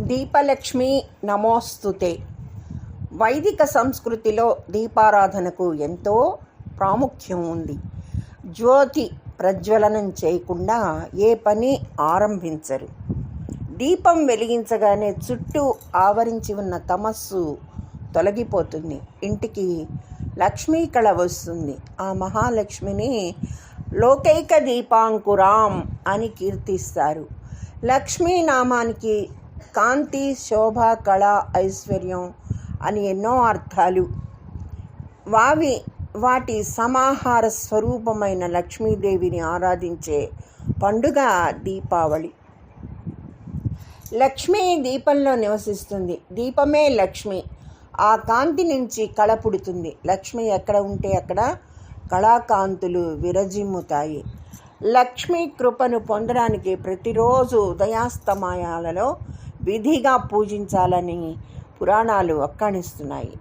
దీపలక్ష్మి నమోస్తుతే. వైదిక సంస్కృతిలో దీపారాధనకు ఎంతో ప్రాముఖ్యం ఉంది. జ్యోతి ప్రజ్వలనం చేయకుండా ఏ పని ఆరంభించరు. దీపం వెలిగించగానే చుట్టూ ఆవరించి ఉన్న తమస్సు తొలగిపోతుంది. ఇంటికి లక్ష్మీ కళ వస్తుంది. ఆ మహాలక్ష్మిని లోకైక దీపాంకురాం అని కీర్తిస్తారు. లక్ష్మీ నామానికి కాంతి శోభ కళ ఐశ్వర్యం అని ఎన్నో అర్థాలు. వావి వాటి సమాహార స్వరూపమైన లక్ష్మీదేవిని ఆరాధించే పండుగ దీపావళి. లక్ష్మి దీపంలో నివసిస్తుంది. దీపమే లక్ష్మి. ఆ కాంతి నుంచి కళ పుడుతుంది. లక్ష్మి ఎక్కడ ఉంటే అక్కడ కళాకాంతులు విరజిమ్ముతాయి. లక్ష్మీ కృపను పొందడానికి ప్రతిరోజు ఉదయాస్తమయాలలో విధిగా పూజించాలని పురాణాలు ఒక్కాణిస్తున్నాయి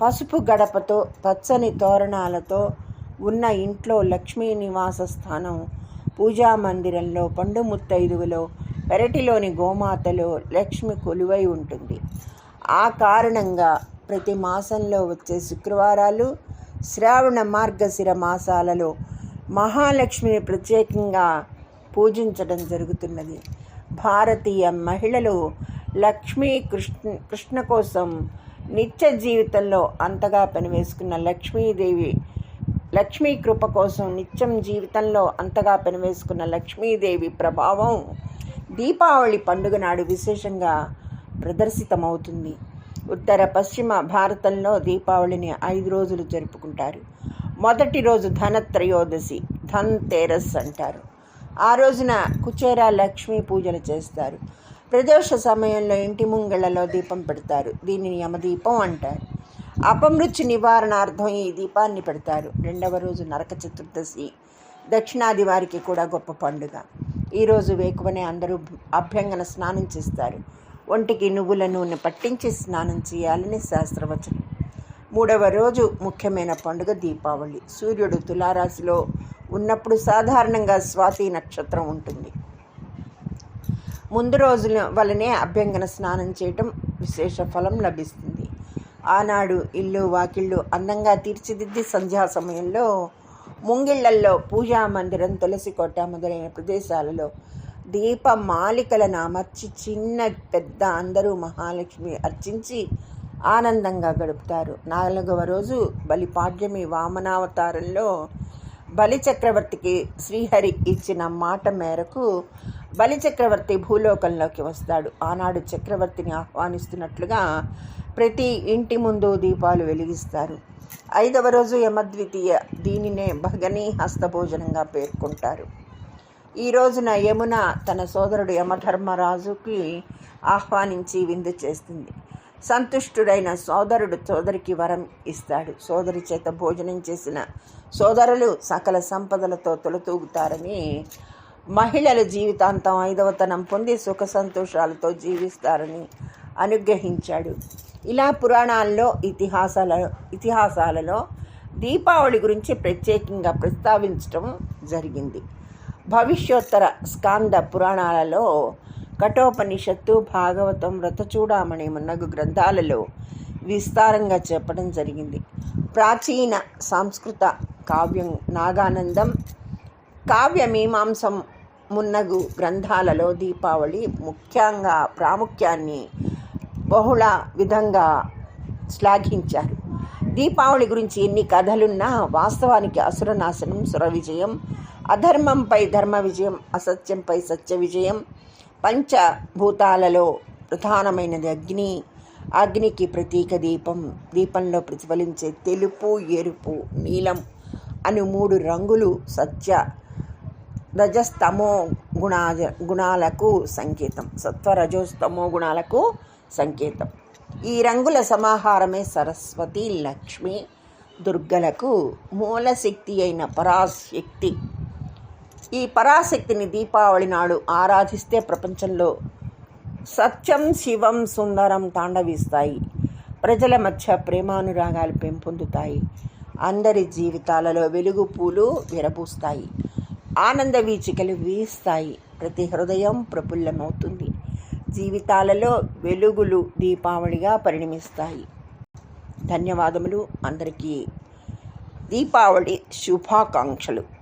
పసుపు గడపతో పచ్చని తోరణాలతో ఉన్న ఇంట్లో లక్ష్మీ నివాస స్థానం పూజా మందిరంలో పండు ముత్తైదువులో పెరటిలోని గోమాతలో లక్ష్మి కొలువై ఉంటుంది. ఆ కారణంగా ప్రతి మాసంలో వచ్చే శుక్రవారాలు శ్రావణ మార్గశిర మాసాలలో మహాలక్ష్మిని ప్రత్యేకంగా పూజించడం జరుగుతున్నది. భారతీయ మహిళలు లక్ష్మీ కృష్ణ కృష్ణ కోసం నిత్య జీవితంలో అంతగా పనివేసుకున్న లక్ష్మీదేవి లక్ష్మీ కృప కోసం నిత్యం జీవితంలో అంతగా పనివేసుకున్న లక్ష్మీదేవి ప్రభావం దీపావళి పండుగ నాడు విశేషంగా ప్రదర్శితమవుతుంది. ఉత్తర పశ్చిమ భారతంలో దీపావళిని ఐదు రోజులు జరుపుకుంటారు. మొదటి రోజు ధనత్రయోదశి ధన్ తేరస్ అంటారు. ఆ రోజున కుచేరా లక్ష్మీ పూజలు చేస్తారు. ప్రదోష సమయంలో ఇంటి ముంగళ్ళలో దీపం పెడతారు. దీనిని యమదీపం అంటారు. అపమృత్యు నివారణార్థం ఈ దీపాన్ని పెడతారు. రెండవ రోజు నరక చతుర్దశి. దక్షిణాది వారికి కూడా గొప్ప పండుగ. ఈరోజు వేకువనే అందరూ అభ్యంగన స్నానం చేస్తారు. ఒంటికి నువ్వుల నూనె పట్టించి స్నానం చేయాలని శాస్త్రవచనం. మూడవ రోజు ముఖ్యమైన పండుగ దీపావళి. సూర్యుడు తులారాశిలో ఉన్నప్పుడు సాధారణంగా స్వాతి నక్షత్రం ఉంటుంది. ముందు రోజుల వలనే అభ్యంగన స్నానం చేయటం విశేష ఫలం లభిస్తుంది. ఆనాడు ఇల్లు వాకిళ్ళు అందంగా తీర్చిదిద్ది సంధ్యా సమయంలో ముంగిళ్ళల్లో పూజా మందిరం తులసి కోట మొదలైన ప్రదేశాలలో దీప మాలికలను అమర్చి చిన్న పెద్ద అందరూ మహాలక్ష్మి అర్చించి ఆనందంగా గడుపుతారు. నాలుగవ రోజు బలిపాడ్యమి వామనావతారంలో బలి చక్రవర్తికి శ్రీహరి ఇచ్చిన మాట మేరకు బలి చక్రవర్తి భూలోకంలోకి వస్తాడు. ఆనాడు చక్రవర్తిని ఆహ్వానిస్తున్నట్లుగా ప్రతి ఇంటి ముందు దీపాలు వెలిగిస్తారు. ఐదవ రోజు యమద్వితీయ దీనినే భగనీ హస్తభోజనంగా పేర్కొంటారు. ఈ రోజున యమున తన సోదరుడు యమధర్మరాజుకి ఆహ్వానించి విందు చేస్తుంది. సంతుష్టుడైన సోదరుడు సోదరికి వరం ఇస్తాడు. సోదరి చేత భోజనం చేసిన సోదరులు సకల సంపదలతో తొలతూగుతారని మహిళలు జీవితాంతం ఐదవతనం పొంది సుఖ సంతోషాలతో జీవిస్తారని అనుగ్రహించాడు. ఇలా పురాణాల్లో ఇతిహాసాల ఇతిహాసాలలో దీపావళి గురించి ప్రత్యేకంగా ప్రస్తావించడం జరిగింది. భవిష్యోత్తర స్కాంద పురాణాలలో కఠోపనిషత్తు భాగవతం వ్రతచూడామణి మున్నగు గ్రంథాలలో విస్తారంగా చెప్పడం జరిగింది. ప్రాచీన సంస్కృత కావ్యం నాగానందం కావ్య మీమాంసం మున్నగు గ్రంథాలలో దీపావళి ముఖ్యంగా ప్రాముఖ్యాన్ని బహుళ విధంగా శ్లాఘించారు. దీపావళి గురించి ఎన్ని కథలున్నా వాస్తవానికి అసురనాశనం సుర విజయం అధర్మంపై ధర్మ విజయం అసత్యంపై సత్య విజయం పంచభూతాలలో ప్రధానమైనది అగ్ని. అగ్నికి ప్రతీక దీపం. దీపంలో ప్రతిఫలించే తెలుపు ఎరుపు నీలం అను మూడు రంగులు సత్య రజస్తమో గుణా గుణాలకు సంకేతం. సత్వ రజోస్తమో గుణాలకు సంకేతం. ఈ రంగుల సమాహారమే సరస్వతి లక్ష్మి దుర్గలకు మూలశక్తి అయిన పరాశక్తి. ఈ పరాశక్తిని దీపావళి నాడు ఆరాధిస్తే ప్రపంచంలో సత్యం శివం సుందరం తాండవిస్తాయి. ప్రజల మధ్య ప్రేమానురాగాలు పెంపొందుతాయి. అందరి జీవితాలలో వెలుగు పూలు విరబూస్తాయి. ఆనంద వీచికలు వీస్తాయి. ప్రతి హృదయం ప్రఫుల్లమవుతుంది. జీవితాలలో వెలుగులు దీపావళిగా పరిణమిస్తాయి. ధన్యవాదములు. అందరికీ దీపావళి శుభాకాంక్షలు.